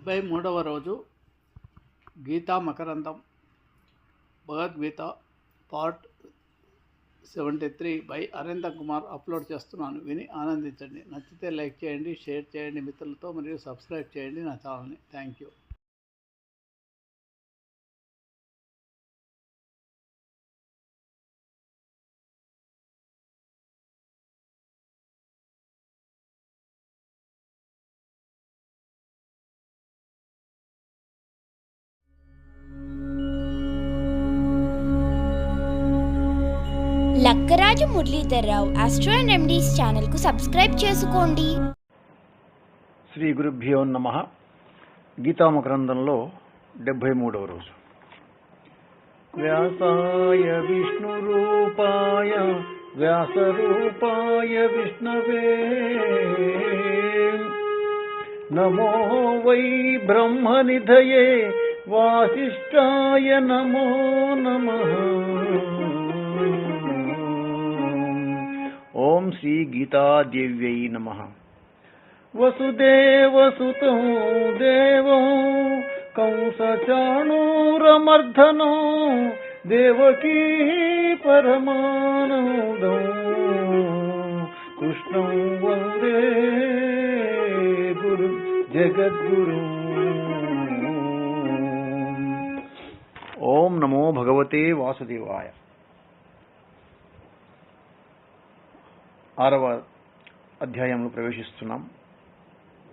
డెబ్బై మూడవ రోజు Gita Makarandam Bhagavad Gita part seventy three by Aravinda Kumar upload చేస్తున్నాను. విని ఆనందించండి. నచ్చితే లైక్ చేయండి షేర్ చేయండి మిత్రులతో మరియు సబ్స్క్రైబ్ చేయండి నా ఛానల్ని. Thank you. Muralidhar Rao astro and remedies ఛానల్కు సబ్స్క్రైబ్ చేసుకోండి. శ్రీ గురుభ్యో నమ. గీతామకరందంలో డెబ్భై మూడవ రోజు. వ్యాసాయ విష్ణురూపాయ వ్యాసరూపాయ విష్ణవే. నమో వై బ్రహ్మనిధయే వాసిష్ఠాయ నమో నమ. ಓಂ ಶ್ರೀ ಗೀತಾದೇವ್ಯೈ नमः वसुदेवसुतौ देवो कंसचाणूरमर्धनो देवकी परमानन्दौ कृष्णौ वदे गुरु जगद्गुरु ओम नमो भगवते वासुदेवाय ఆరవ అధ్యాయంలో ప్రవేశిస్తున్నాం.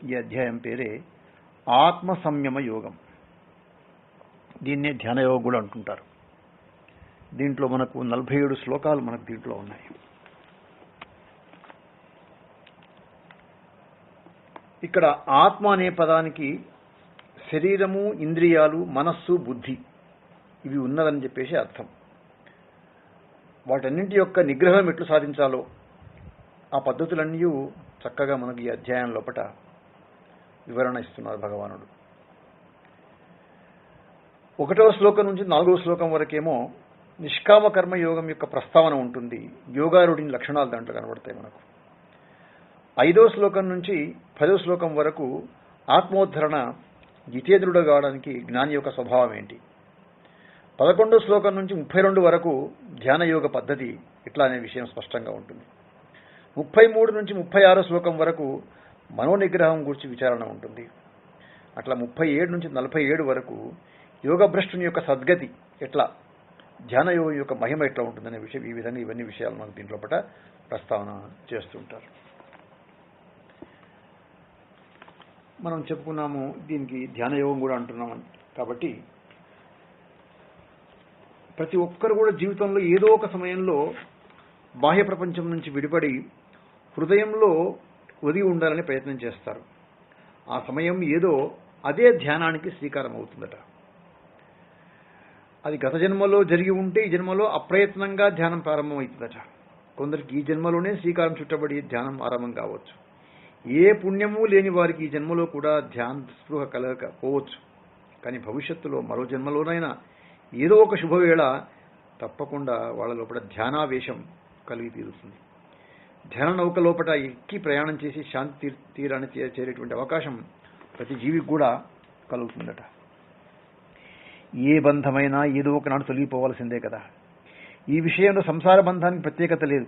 ఈ అధ్యాయం పేరే ఆత్మ సంయమ యోగం దీన్నే ధ్యాన యోగం కూడా అంటుంటారు. దీంట్లో మనకు నలభై ఏడు శ్లోకాలు మనకు దీంట్లో ఉన్నాయి. ఇక్కడ ఆత్మ అనే పదానికి శరీరము ఇంద్రియాలు మనస్సు బుద్ధి ఇవి ఉన్నదని చెప్పేసి అర్థం. వాటన్నింటి యొక్క నిగ్రహం ఎట్లు సాధించాలో ఆ పద్ధతులన్నీ చక్కగా మనకు ఈ అధ్యాయం లోపట వివరణ ఇస్తున్నారు భగవానుడు. ఒకటవ శ్లోకం నుంచి నాలుగవ శ్లోకం వరకేమో నిష్కామ కర్మ యోగం యొక్క ప్రస్తావన ఉంటుంది. యోగారుడిని లక్షణాలు దాంట్లో కనబడతాయి మనకు. ఐదవ శ్లోకం నుంచి పదవ శ్లోకం వరకు ఆత్మోద్ధరణ జితేంద్రుడు కావడానికి జ్ఞాని యొక్క స్వభావం ఏంటి? పదకొండో శ్లోకం నుంచి ముప్పై రెండు వరకు ధ్యానయోగ పద్ధతి ఇట్లా అనే విషయం స్పష్టంగా ఉంటుంది. ముప్పై మూడు నుంచి ముప్పై ఆరో శ్లోకం వరకు మనోనిగ్రహం గురించి విచారణ ఉంటుంది. అట్లా ముప్పై ఏడు నుంచి నలభై ఏడు వరకు యోగభ్రష్టుని యొక్క సద్గతి ఎట్లా ధ్యాన యోగం యొక్క మహిమ ఎట్లా ఉంటుందనే విషయం ఈ విధంగా ఇవన్నీ విషయాలు మనకు దీంట్లో పట ప్రస్తావన చేస్తుంటారు. మనం చెప్పుకున్నాము దీనికి ధ్యాన యోగం కూడా అంటున్నాం కాబట్టి ప్రతి ఒక్కరు కూడా జీవితంలో ఏదో ఒక సమయంలో బాహ్య ప్రపంచం నుంచి విడిపడి హృదయంలో ఒదిగి ఉండాలని ప్రయత్నం చేస్తారు. ఆ సమయం ఏదో అదే ధ్యానానికి శ్రీకారం అవుతుందట అది గత జన్మలో జరిగి ఉంటే ఈ జన్మలో అప్రయత్నంగా ధ్యానం ప్రారంభమవుతుందట. కొందరికి ఈ జన్మలోనే శ్రీకారం చుట్టబడి ధ్యానం ఆరంభం కావచ్చు. ఏ పుణ్యము లేని వారికి ఈ జన్మలో కూడా ధ్యాన స్పృహ కలగకపోవచ్చు. కానీ భవిష్యత్తులో మరో జన్మలోనైనా ఏదో ఒక శుభవేళ తప్పకుండా వాళ్ళ లోపల ధ్యానావేశం కలిగి తీరుతుంది. ధ్యాన నౌక లోపల ఎక్కి ప్రయాణం చేసి శాంతి తీరాన్ని చేరేటువంటి అవకాశం ప్రతి జీవికి కూడా కలుగుతుందట. ఏ బంధమైనా ఏదో ఒకనాడు తొలగిపోవాల్సిందే కదా. ఈ విషయంలో సంసార బంధానికి ప్రత్యేకత లేదు.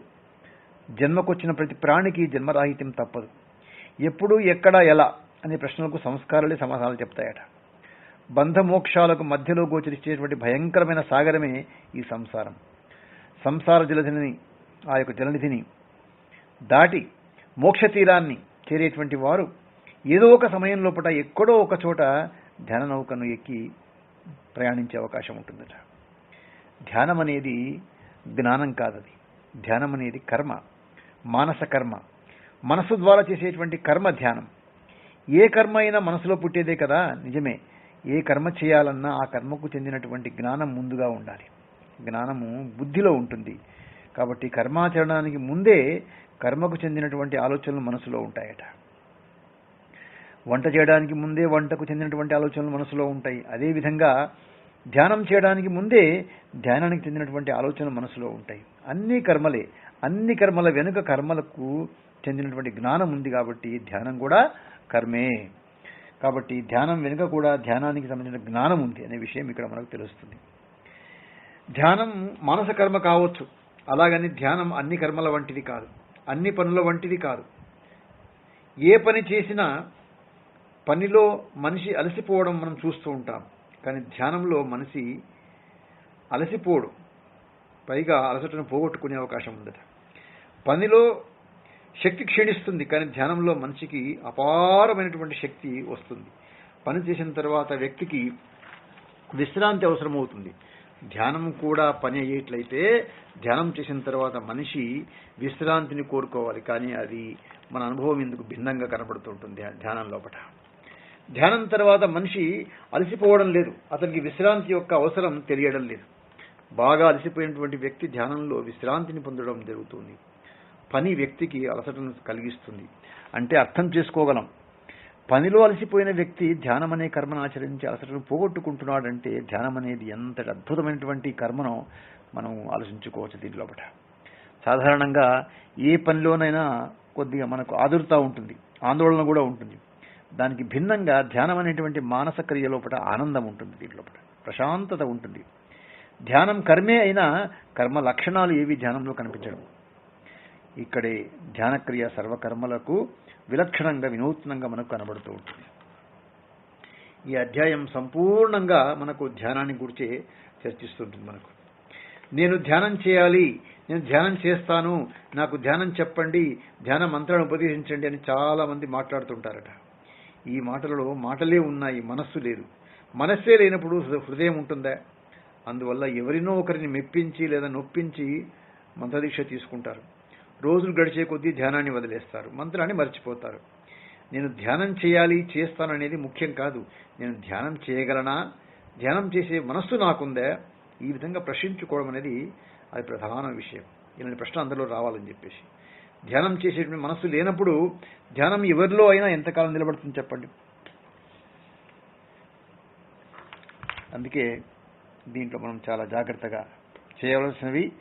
జన్మకొచ్చిన ప్రతి ప్రాణికి జన్మరాహిత్యం తప్పదు. ఎప్పుడు ఎక్కడ ఎలా అనే ప్రశ్నలకు సంస్కారాలే సమాధానాలు చెప్తాయట. బంధమోక్షాలకు మధ్యలో గోచరించేటువంటి భయంకరమైన సాగరమే ఈ సంసారం. సంసార జలధిని ఆ యొక్క జలనిధిని దాటి మోక్ష తీరాన్ని చేరేటువంటి వారు ఏదో ఒక సమయం లోపల ఎక్కడో ఒక చోట ధ్యాన నౌకను ఎక్కి ప్రయాణించే అవకాశం ఉంటుందట. ధ్యానం అనేది జ్ఞానం కాదది. ధ్యానం అనేది కర్మ మానస కర్మ. మనసు ద్వారా చేసేటువంటి కర్మ ధ్యానం. ఏ కర్మ అయినా మనసులో పుట్టేదే కదా? నిజమే. ఏ కర్మ చేయాలన్నా ఆ కర్మకు చెందినటువంటి జ్ఞానం ముందుగా ఉండాలి. జ్ఞానము బుద్ధిలో ఉంటుంది. కాబట్టి కర్మాచరణానికి ముందే కర్మకు చెందినటువంటి ఆలోచనలు మనసులో ఉంటాయట. వంట చేయడానికి ముందే వంటకు చెందినటువంటి ఆలోచనలు మనసులో ఉంటాయి. అదేవిధంగా ధ్యానం చేయడానికి ముందే ధ్యానానికి చెందినటువంటి ఆలోచనలు మనసులో ఉంటాయి. అన్ని కర్మలే అన్ని కర్మల వెనుక కర్మలకు చెందినటువంటి జ్ఞానం ఉంది కాబట్టి ధ్యానం కూడా కర్మే. కాబట్టి ధ్యానం వెనుక కూడా ధ్యానానికి సంబంధించిన జ్ఞానం ఉంది అనే విషయం ఇక్కడ మనకు తెలుస్తుంది. ధ్యానం మానస కర్మ కావచ్చు. అలాగని ధ్యానం అన్ని కర్మల వంటిది కాదు. అన్ని పనుల వంటిది కాదు. ఏ పని చేసినా పనిలో మనిషి అలసిపోవడం మనం చూస్తూ ఉంటాం. కానీ ధ్యానంలో మనిషి అలసిపోడు. పైగా అలసటను పోగొట్టుకునే అవకాశం ఉందట పనిలో శక్తి క్షీణిస్తుంది కానీ ధ్యానంలో మనిషికి అపారమైనటువంటి శక్తి వస్తుంది. పని చేసిన తర్వాత వ్యక్తికి విశ్రాంతి అవసరమవుతుంది. ధ్యానం కూడా పని అయ్యేట్లయితే ధ్యానం చేసిన తర్వాత మనిషి విశ్రాంతిని కోరుకోవాలి. కానీ అది మన అనుభవం ఎందుకు భిన్నంగా కనబడుతుంటుంది ధ్యానం లోపల ధ్యానం తర్వాత మనిషి అలసిపోవడం లేదు. అతనికి విశ్రాంతి యొక్క అవసరం తెలియడం లేదు. బాగా అలసిపోయినటువంటి వ్యక్తి ధ్యానంలో విశ్రాంతిని పొందడం జరుగుతుంది. పని వ్యక్తికి అలసటను కలిగిస్తుంది. అంటే అర్థం చేసుకోగలం. పనిలో అలసిపోయిన వ్యక్తి ధ్యానం అనే కర్మను ఆచరించి అలసటను పోగొట్టుకుంటున్నాడంటే ధ్యానం అనేది ఎంతటి అద్భుతమైనటువంటి కర్మను మనం ఆలోచించుకోవచ్చు దీని లోపల సాధారణంగా ఏ పనిలోనైనా కొద్దిగా మనకు ఆదురుతా ఉంటుంది ఆందోళన కూడా ఉంటుంది. దానికి భిన్నంగా ధ్యానం అనేటువంటి మానస క్రియ లోపల ఆనందం ఉంటుంది దీని లోపల ప్రశాంతత ఉంటుంది. ధ్యానం కర్మే అయినా కర్మ లక్షణాలు ఏవి ధ్యానంలో కనిపించడం? ఇక్కడే ధ్యానక్రియ సర్వకర్మలకు విలక్షణంగా వినూత్నంగా మనకు కనబడుతూ ఉంటుంది. ఈ అధ్యాయం సంపూర్ణంగా మనకు ధ్యానాన్ని గురించి చర్చిస్తుంటుంది మనకు. నేను ధ్యానం చేయాలి నేను ధ్యానం చేస్తాను నాకు ధ్యానం చెప్పండి ధ్యాన మంత్రాన్ని ఉపదేశించండి అని చాలా మంది మాట్లాడుతుంటారట. ఈ మాటలలో మాటలే ఉన్నాయి మనస్సు లేదు. మనస్సే లేనప్పుడు హృదయం ఉంటుందా? అందువల్ల ఎవరినో ఒకరిని మెప్పించి లేదా నొప్పించి మంత్రదీక్ష తీసుకుంటారు. రోజులు గడిచే కొద్దీ ధ్యానాన్ని వదిలేస్తారు. మంత్రాన్ని మర్చిపోతారు. నేను ధ్యానం చేయాలి చేస్తాను అనేది ముఖ్యం కాదు. నేను ధ్యానం చేయగలనా? ధ్యానం చేసే మనస్సు నాకుందే? ఈ విధంగా ప్రశ్నించుకోవడం అనేది అది ప్రధాన విషయం. ఇలాంటి ప్రశ్న అందరిలో రావాలని చెప్పేసి. ధ్యానం చేసేటువంటి మనస్సు లేనప్పుడు ధ్యానం ఎవరిలో అయినా ఎంతకాలం నిలబడుతుంది చెప్పండి? అందుకే దీంట్లో మనం చాలా జాగ్రత్తగా చేయవలసినవి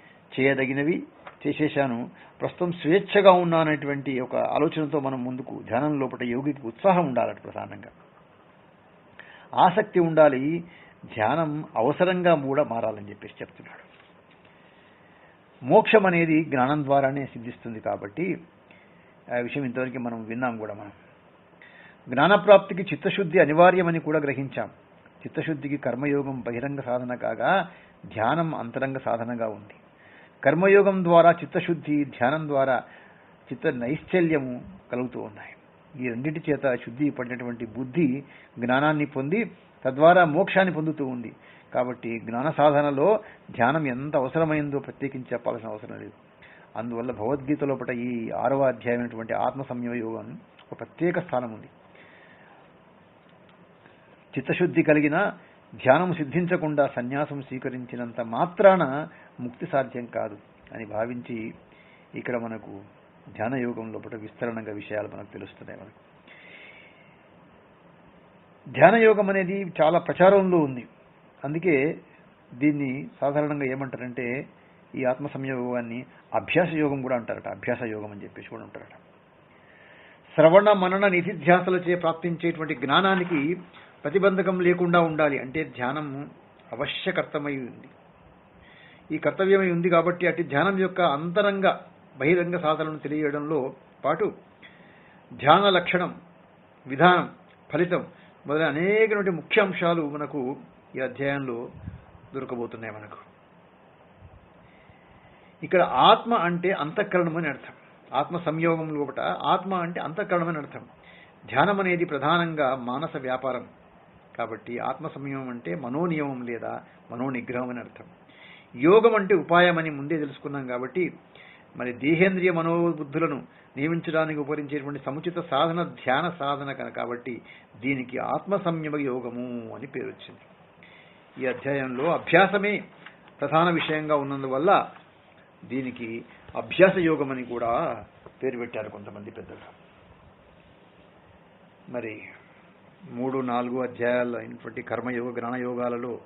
చేయదగినవి చేసేశాను. ప్రస్తుతం స్వేచ్ఛగా ఉన్నానటువంటి ఒక ఆలోచనతో మనం ముందుకు ధ్యానం లోపల యోగికి ఉత్సాహం ఉండాలట ప్రధానంగా. ఆసక్తి ఉండాలి ధ్యానం అవసరంగా కూడా మారాలని చెప్పేసి చెప్తున్నాడు. మోక్షం అనేది జ్ఞానం ద్వారానే సిద్ధిస్తుంది కాబట్టి ఆ విషయం ఇంతవరకు మనం విన్నాం కూడా మనం. జ్ఞానప్రాప్తికి చిత్తశుద్ధి అనివార్యమని కూడా గ్రహించాం. చిత్తశుద్ధికి కర్మయోగం బహిరంగ సాధన కాగా ధ్యానం అంతరంగ సాధనగా ఉంది. కర్మయోగం ద్వారా చిత్తశుద్ధి ధ్యానం ద్వారా చిత్త నైశ్చల్యము కలుగుతూ ఉన్నాయి. ఈ రెండింటి చేత శుద్ధి పడినటువంటి బుద్ధి జ్ఞానాన్ని పొంది తద్వారా మోక్షాన్ని పొందుతూ ఉంది. కాబట్టి జ్ఞాన సాధనలో ధ్యానం ఎంత అవసరమైందో ప్రత్యేకించి చెప్పాల్సిన అవసరం లేదు. అందువల్ల భగవద్గీత లోపల ఈ ఆరవ అధ్యాయమైనటువంటి ఆత్మ సంయోగం ఒక ప్రత్యేక స్థానం ఉంది. చిత్తశుద్ధి కలిగిన ధ్యానం సిద్ధించకుండా సన్యాసం స్వీకరించినంత మాత్రాన ముక్తి సాధ్యం కాదు అని భావించి ఇక్కడ మనకు ధ్యాన యోగం లోపల విస్తరణంగా విషయాలు మనకు తెలుస్తున్నాయి మనకు. ధ్యాన యోగం అనేది చాలా ప్రచారంలో ఉంది. అందుకే దీన్ని సాధారణంగా ఏమంటారంటే ఈ ఆత్మ సంయోగాన్ని అభ్యాస యోగం కూడా అంటారట. అభ్యాస యోగం అని చెప్పేసి కూడా అంటారట. శ్రవణ మనన నిధిధ్యాసలచే ప్రాప్తించేటువంటి జ్ఞానానికి ప్రతిబంధకం లేకుండా ఉండాలి. అంటే ధ్యానం అవశ్యకర్తమై ఉంది. ఈ కర్తవ్యమై ఉంది కాబట్టి అటు ధ్యానం యొక్క అంతరంగ బహిరంగ సాధనను తెలియడంలో పాటు ధ్యాన లక్షణం విధానం ఫలితం మొదలైన అనేకటువంటి ముఖ్య అంశాలు మనకు ఈ అధ్యాయంలో దొరకబోతున్నాయి మనకు. ఇక్కడ ఆత్మ అంటే అంతఃకరణం అని అర్థం. ఆత్మ సంయోగం లోపట ఆత్మ అంటే అంతఃకరణం అని అర్థం. ధ్యానం అనేది ప్రధానంగా మానస వ్యాపారం. కాబట్టి ఆత్మ సంయమం అంటే మనోనియమం లేదా మనోనిగ్రహం అని అర్థం. యోగం అంటే ఉపాయం అని ముందే తెలుసుకున్నాం కాబట్టి మరి దేహేంద్రియ మనోబుద్ధులను నియమించడానికి ఉపకరించేటువంటి సముచిత సాధన ధ్యాన సాధన కనుక కాబట్టి దీనికి ఆత్మ సంయమ యోగము అని పేరు వచ్చింది. ఈ అధ్యాయంలో అభ్యాసమే ప్రధాన విషయంగా ఉన్నందువల్ల దీనికి అభ్యాస యోగం అని కూడా పేరు పెట్టారు కొంతమంది పెద్దలు. మరి మూడు నాలుగు అధ్యాయాలు అయినటువంటి కర్మయోగ జ్ఞానయోగాలలో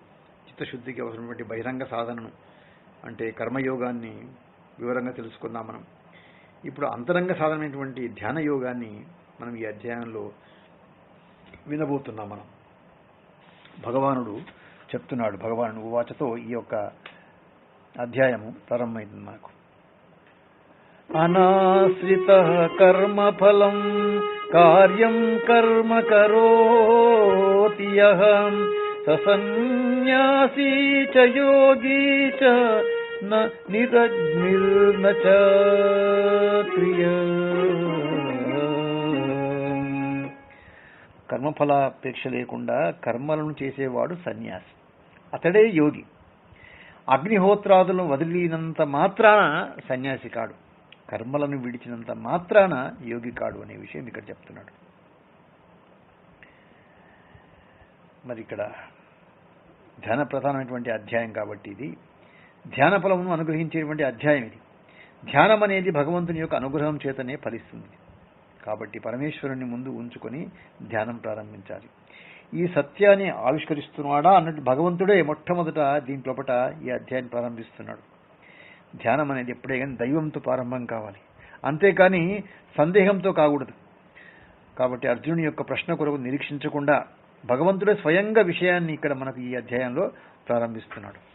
చిత్తశుద్ధికి అవసరమైనటువంటి బహిరంగ సాధనను అంటే కర్మయోగాన్ని వివరంగా తెలుసుకుందాం మనం. ఇప్పుడు అంతరంగ సాధనమైనటువంటి ధ్యాన యోగాన్ని మనం ఈ అధ్యాయంలో వినబోతున్నాం మనం. భగవానుడు చెప్తున్నాడు భగవానుడు వాచతో ఈ యొక్క అధ్యాయము ప్రారంభమైంది మనకు. అనాశ్రిత కర్మఫలం కార్యం కర్మ కరోతి యః ససన్యాసీ చ యోగీ చ న నిరగ్నిర్న చ క్రియ కర్మఫలాపేక్ష లేకుండా కర్మలను చేసేవాడు సన్యాసి అతడే యోగి. అగ్నిహోత్రాదులను వదిలినంత మాత్రాన సన్యాసి కాడు. కర్మలను విడిచినంత మాత్రాన యోగి కాడు అనే విషయం ఇక్కడ చెప్తున్నాడు. మరి ఇక్కడ ధ్యాన ప్రధానమైనటువంటి అధ్యాయం కాబట్టి ఇది. ధ్యాన ఫలమును అనుగ్రహించేటువంటి అధ్యాయం ఇది. ధ్యానం అనేది భగవంతుని యొక్క అనుగ్రహం చేతనే ఫలిస్తుంది. కాబట్టి పరమేశ్వరుని ముందు ఉంచుకొని ధ్యానం ప్రారంభించాలి. ఈ సత్యాన్ని ఆవిష్కరిస్తున్నాడా అన్నట్టు భగవంతుడే మొట్టమొదట దీని లోపట ఈ అధ్యాయాన్ని ప్రారంభిస్తున్నాడు. ధ్యానం అనేది ఎప్పుడే కానీ దైవంతో ప్రారంభం కావాలి. అంతేకాని సందేహంతో కాకూడదు. కాబట్టి అర్జునుని యొక్క ప్రశ్న కొరకు నిరీక్షించకుండా భగవంతుడే స్వయంగా విషయాన్ని ఇక్కడ మనకు ఈ అధ్యాయంలో ప్రారంభిస్తున్నాడు.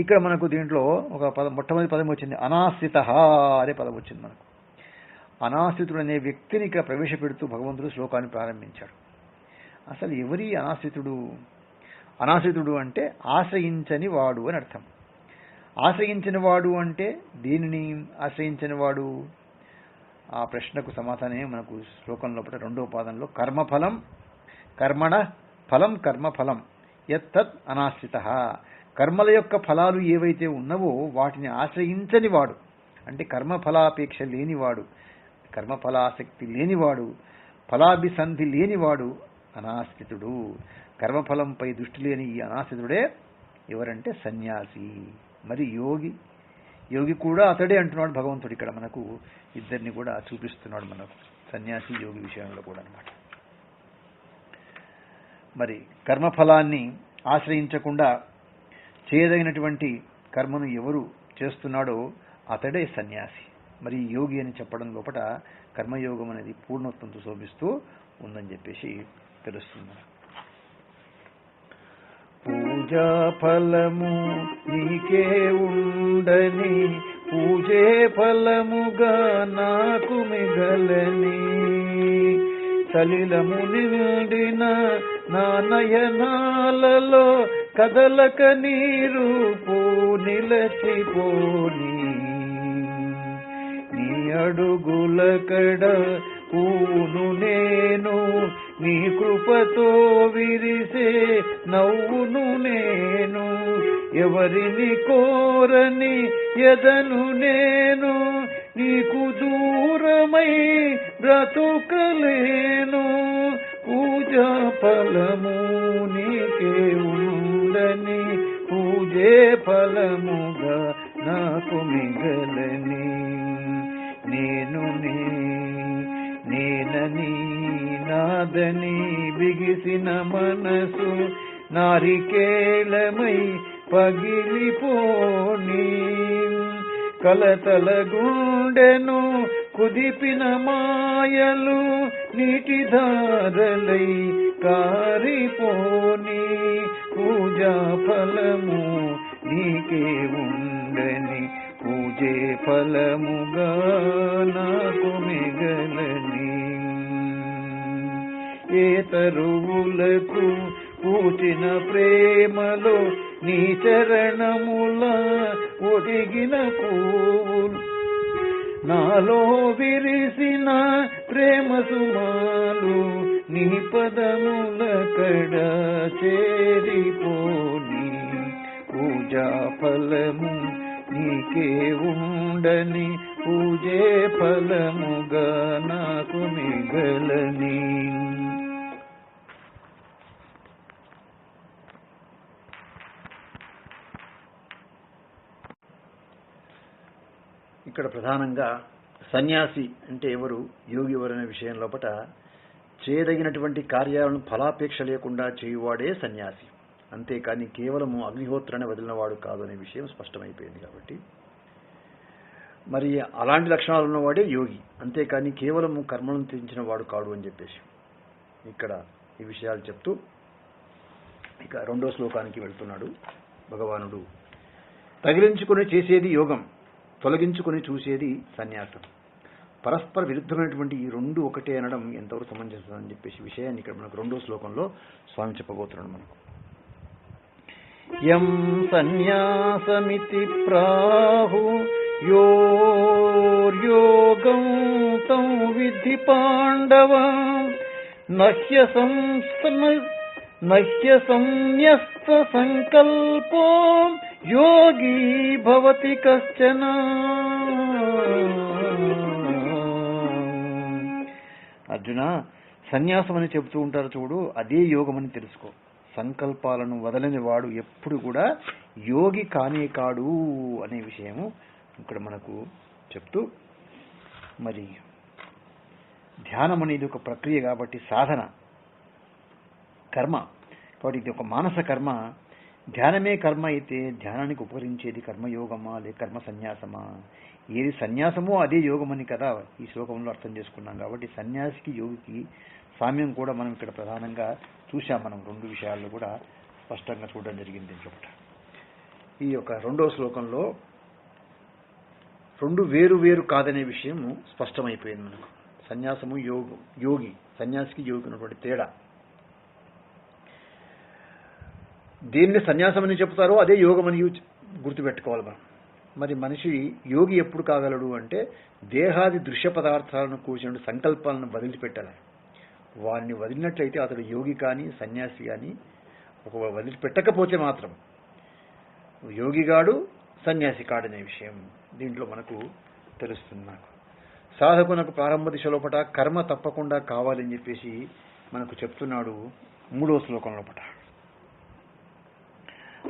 ఇక్కడ మనకు దీంట్లో ఒక పదం మొట్టమొదటి పదం వచ్చింది అనాశ్రిత అనే పదం వచ్చింది మనకు. అనాశ్రితుడు అనే వ్యక్తిని ఇక్కడ ప్రవేశపెడుతూ భగవంతుడు శ్లోకాన్ని ప్రారంభించాడు. అసలు ఎవరి అనాశ్రితుడు? అనాశ్రితుడు అంటే ఆశ్రయించని వాడు అని అర్థం. ఆశ్రయించినవాడు అంటే దీనిని ఆశ్రయించినవాడు? ఆ ప్రశ్నకు సమాధానమే మనకు శ్లోకం లోపల రెండో పాదంలో కర్మఫలం కర్మణ ఫలం కర్మఫలం. ఎత్తత్ అనాశ్రిత. కర్మల యొక్క ఫలాలు ఏవైతే ఉన్నవో వాటిని ఆశ్రయించని వాడు అంటే కర్మఫలాపేక్ష లేనివాడు కర్మఫలాసక్తి లేనివాడు ఫలాభిసంధి లేనివాడు అనాశ్రితుడు. కర్మఫలంపై దృష్టి లేని ఈ అనాశ్రితుడే ఎవరంటే సన్యాసి. మరి యోగి యోగి కూడా అతడే అంటున్నాడు భగవంతుడు ఇక్కడ మనకు ఇద్దరిని కూడా చూపిస్తున్నాడు మనకు సన్యాసి యోగి విషయంలో కూడా అనమాట మరి కర్మఫలాన్ని ఆశ్రయించకుండా చేయదగినటువంటి కర్మను ఎవరు చేస్తున్నాడో అతడే సన్యాసి. మరి యోగి అని చెప్పడం లోపల కర్మయోగం అనేది పూర్ణత్వంతో శోభిస్తూ ఉందని చెప్పేసి తెలుస్తుంది. పూజా ఫలము నీకే ఉండని పూజే ఫలముగా నాకు మిగలని. సలిలము నిండిన నా నయనాలలో కదలక నీరు పో నిలచిపోని నీ. అడుగులకడ పూను నేను నీ కృపతో విరిసే నవ్వును నేను. ఎవరిని కోరని ఎదను నేను. నీకు దూరమై బ్రతుకలేను. పూజా ఫలము నీకే ఉండని పూజే ఫలముగా నాకు మిగలని. నాదని బిగిసిన మనసు నారికేళమై పగిలిపోని. కలతల గుండెను కుదిపిన మాయలు నీటి ధారలై కారిపోని. పూజా ఫలము నీకే ఉండని పూజే ఫలముగా నాకు మిగలని. ఏ తరువులకు పూచిన ప్రేమలో నీ చరణముల ఒదిగిన పూలు నాలో విరిసిన ప్రేమ సుమాలు నీ పదముల కడ చేరిపోని. పూజా ఫలము నీకే ఉండని పూజే ఫలముగా నాకు మిగలని. ఇక్కడ ప్రధానంగా సన్యాసి అంటే ఎవరు? యోగి ఎవరు అనే విషయం లోపట చేయదగినటువంటి కార్యాలను ఫలాపేక్ష లేకుండా చేయువాడే సన్యాసి. అంతేకాని కేవలము అగ్నిహోత్రాన్ని వదిలినవాడు కాదు అనే విషయం స్పష్టమైపోయింది కాబట్టి. మరి అలాంటి లక్షణాలు ఉన్నవాడే యోగి. అంతేకాని కేవలము కర్మలను త్యజించిన వాడు కాడు అని చెప్పేసి. ఇక్కడ ఈ విషయాలు చెప్తూ ఇక రెండో శ్లోకానికి వెళ్తున్నాడు భగవానుడు. తగిలించుకొని చేసేది యోగం. తొలగించుకొని చూసేది సన్యాసం. పరస్పర విరుద్ధమైనటువంటి ఈ రెండు ఒకటే అనడం ఎంతవరకు సమంజసం అని చెప్పేసి విషయాన్ని ఇక్కడ మనకు రెండో శ్లోకంలో స్వామి చెప్పబోతున్నాడు మనకు. యం సన్యాసమితి ప్రాహు యోర్యోగం తం విధి పాండవ నహ్య సంస్థన నహ్య సంన్యస్త సంకల్పం యోగీ భవతి కశ్చన అర్జున సన్యాసం అని చెబుతూ ఉంటారు చూడు అదే యోగం అని తెలుసుకో. సంకల్పాలను వదలని వాడు ఎప్పుడు కూడా యోగి కానే కాడు అనే విషయము ఇక్కడ మనకు చెప్తూ మరి ధ్యానం అనేది ఒక ప్రక్రియ కాబట్టి సాధన కర్మ. కాబట్టి ఇది ఒక మానస కర్మ. ధ్యానమే కర్మ అయితే ధ్యానానికి ఉపకరించేది కర్మయోగమా లేక కర్మ సన్యాసమా? ఏది సన్యాసమో అదే యోగమని కదా ఈ శ్లోకంలో అర్థం చేసుకున్నాం కాబట్టి సన్యాసికి యోగికి సామ్యం కూడా మనం ఇక్కడ ప్రధానంగా చూసాం మనం రెండు విషయాల్లో కూడా స్పష్టంగా చూడడం జరిగింది ఇంకొకట ఈ యొక్క రెండో శ్లోకంలో రెండు వేరు వేరు కాదనే విషయం స్పష్టమైపోయింది మనకు. సన్యాసము యోగు యోగి సన్యాసికి యోగి ఉన్నటువంటి తేడా. దేన్ని సన్యాసం అని చెప్తారో అదే యోగం అని గుర్తుపెట్టుకోవాలి మనం. మరి మనిషి యోగి ఎప్పుడు కాగలడు అంటే దేహాది దృశ్య పదార్థాలను కూర్చుని సంకల్పాలను వదిలిపెట్టాలి. వారిని వదిలినట్లయితే అతడు యోగి కానీ సన్యాసి కానీ ఒక వదిలిపెట్టకపోతే మాత్రం యోగిగాడు సన్యాసి కాడనే విషయం దీంట్లో మనకు తెలుస్తుంది నాకు. సాధకునకు ప్రారంభ దిశ పట కర్మ తప్పకుండా కావాలని చెప్పేసి మనకు చెప్తున్నాడు మూడో శ్లోకం లోపట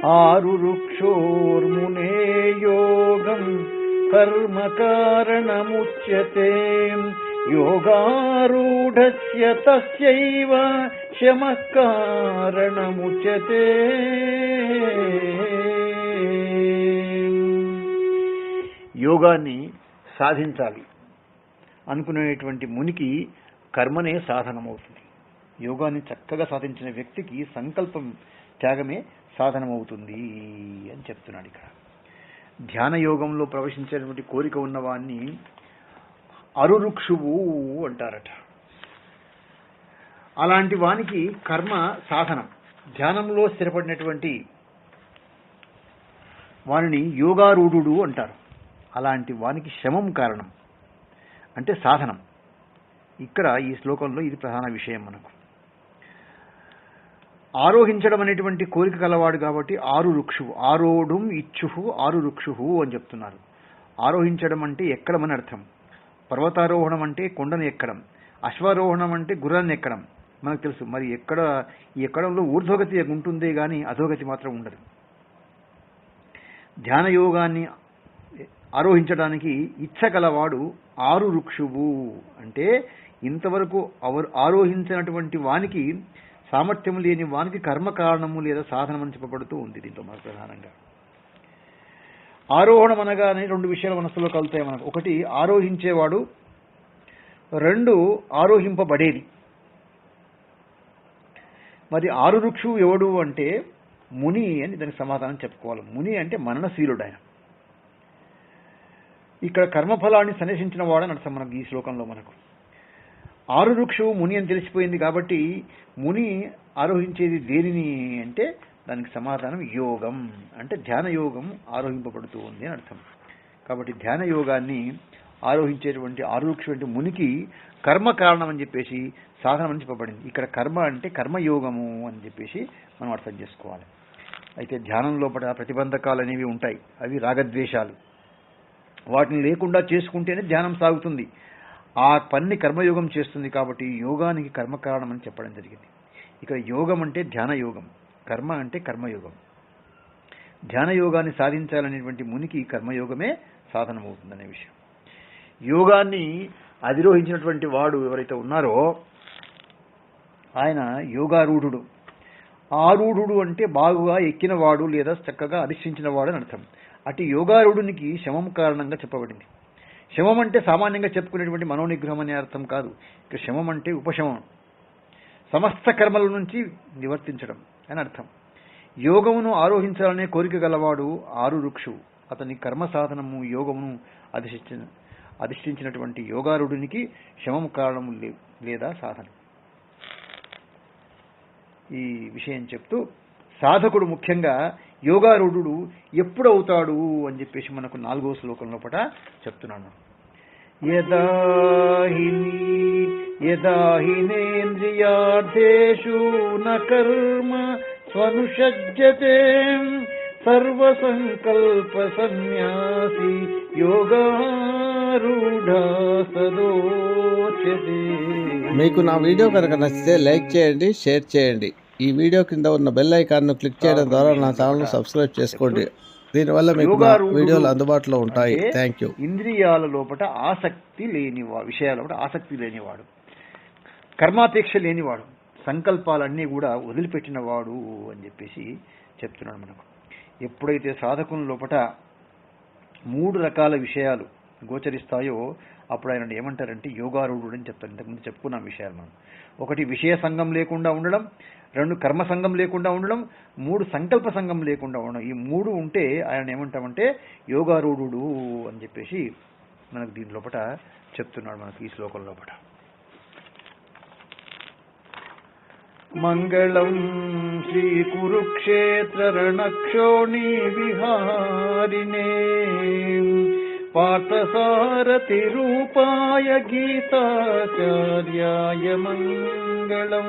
ఆరు వృక్షోర్మునే యోగం కర్మ కారణముచ్యతే యోగారూఢస్య తస్యైవ శమ కారణముచ్యతే యోగాన్ని సాధించాలి అనుకునేటువంటి మునికి కర్మనే సాధనమవుతుంది. యోగాన్ని చక్కగా సాధించిన వ్యక్తికి సంకల్పం త్యాగమే సాధనమవుతుంది అని చెప్తున్నాడు ఇక్కడ. ధ్యాన యోగంలో ప్రవేశించేటువంటి కోరిక ఉన్నవాన్ని అరురుక్షువు అంటారట. అలాంటి వానికి కర్మ సాధనం. ధ్యానంలో స్థిరపడినటువంటి వానిని యోగారూఢుడు అంటారు. అలాంటి వానికి శమం కారణం. అంటే సాధనం. ఇక్కడ ఈ శ్లోకంలో ఇది ప్రధాన విషయం మనకు. ఆరోహించడం అనేటువంటి కోరిక కలవాడు కాబట్టి ఆరు రుక్షువు ఆరోడుం ఇచ్చుహు ఆరు రుక్షుహు అని చెప్తున్నారు. ఆరోహించడం అంటే ఎక్కడం అని అర్థం. పర్వతారోహణం అంటే కొండను ఎక్కడం. అశ్వారోహణం అంటే గుర్రాన్ని ఎక్కడం. మనకు తెలుసు. మరి ఎక్కడ ఈ ఎక్కడంలో ఊర్ధ్వగతి ఉంటుందే కానీ అధోగతి మాత్రం ఉండదు. ధ్యాన యోగాన్ని ఆరోహించడానికి ఇచ్చ కలవాడు ఆరు రుక్షువు. అంటే ఇంతవరకు అవరు ఆరోహించినటువంటి వానికి సామర్థ్యం లేని వానికి కర్మ కారణము లేదా సాధనం అని చెప్పబడుతూ ఉంది దీంతో మనకు ప్రధానంగా. ఆరోహణం అనగానే రెండు విషయాలు మనసులో కలుతాయి మనకు. ఒకటి ఆరోహించేవాడు. రెండు ఆరోహింపబడేది. మరి ఆరు రుక్షు ఎవడు అంటే ముని అని దానికి సమాధానం చెప్పుకోవాలి. ముని అంటే మననశీలుడు ఆయన ఇక్కడ కర్మఫలాన్ని సన్యసించిన వాడని అర్థం మనకు ఈ శ్లోకంలో మనకు. ఆరు వృక్షము ముని అని తెలిసిపోయింది కాబట్టి ముని ఆరోహించేది దేనిని అంటే దానికి సమాధానం యోగం. అంటే ధ్యాన యోగం ఆరోహింపబడుతూ ఉంది అని అర్థం. కాబట్టి ధ్యాన యోగాన్ని ఆరోహించేటువంటి ఆరుక్షు అంటే మునికి కర్మ కారణం అని చెప్పేసి సాధనం అని చెప్పబడింది. ఇక్కడ కర్మ అంటే కర్మయోగము అని చెప్పేసి మనం అర్థం చేసుకోవాలి. అయితే ధ్యానం లోపల ప్రతిబంధకాలు అనేవి ఉంటాయి. అవి రాగద్వేషాలు. వాటిని లేకుండా చేసుకుంటేనే ధ్యానం సాగుతుంది. ఆ పన్ని కర్మయోగం చేస్తుంది కాబట్టి యోగానికి కర్మ కారణం అని చెప్పడం జరిగింది. ఇక్కడ యోగం అంటే ధ్యాన యోగం. కర్మ అంటే కర్మయోగం. ధ్యాన యోగాన్ని సాధించాలనేటువంటి మునికి కర్మయోగమే సాధనమవుతుందనే విషయం. యోగాన్ని అధిరోహించినటువంటి వాడు ఎవరైతే ఉన్నారో ఆయన యోగారూఢుడు. ఆరూఢుడు అంటే బాగుగా ఎక్కినవాడు లేదా చక్కగా అధిష్ఠించిన వాడు అని అర్థం. అటు యోగారూఢునికి శమం కారణంగా చెప్పబడింది. శమం అంటే సామాన్యంగా చెప్పుకునేటువంటి మనోనిగ్రహం అనే అర్థం కాదు. ఇక శమం అంటే ఉపశమం. సమస్త కర్మల నుంచి నివర్తించడం అని అర్థం. యోగమును ఆరోహించాలనే కోరిక గలవాడు ఆరు రుక్షు. అతని కర్మ సాధనము యోగమును అధిష్ఠించిన అధిష్ఠించినటువంటి యోగారుడినికి శమము కారణము లే- లేదా సాధన. ఈ విషయం చెప్తూ సాధకుడు ముఖ్యంగా యోగారూఢుడు ఎప్పుడు అవుతాడు అని చెప్పేసి మనకు నాలుగో శ్లోకంలో పట చెప్తున్నాను యదాహినేంద్రియార్థేషు హిని- న కర్మ స్వనుషజ్యతే సర్వసంకల్ప సన్యాసి యోగారూఢ సదోచతే మీకు నా వీడియో కనుక నచ్చితే లైక్ చేయండి షేర్ చేయండి. ఈ వీడియో కింద ఉన్న బెల్ ఐకాన్ను క్లిక్ చేయడం ద్వారా నా ఛానల్ను సబ్స్క్రైబ్ చేసుకోండి. దీనివల్ల మీకు వీడియోలు అందుబాటులో ఉంటాయి. థ్యాంక్ యూ ఇంద్రియాల లోపట ఆసక్తి లేనివాడు విషయాల లోపల ఆసక్తి లేనివాడు. కర్మాపేక్ష లేనివాడు. సంకల్పాలన్నీ కూడా వదిలిపెట్టినవాడు అని చెప్పేసి చెప్తున్నాడు మనకు. ఎప్పుడైతే సాధకుని లోపట మూడు రకాల విషయాలు గోచరిస్తాయో అప్పుడు ఆయన ఏమంటారంటే యోగారూఢుడు అని చెప్తారు. ఇంతకుముందు చెప్పుకున్నాం విషయాలు మనం. ఒకటి విషయ సంఘం లేకుండా ఉండడం. రెండు కర్మ సంఘం లేకుండా ఉండడం మూడు సంకల్ప సంఘం లేకుండా ఉండడం. ఈ మూడు ఉంటే ఆయన ఏమంటామంటే యోగారూఢుడు అని చెప్పేసి మనకు దీని లోపట చెప్తున్నాడు మనకు ఈ శ్లోకం లోపట. మంగళం శ్రీ కురుక్షేత్ర రణక్షోణి విహారిణే. పాతసారతి రూపాయ గీతాచార్యాయ మంగళం.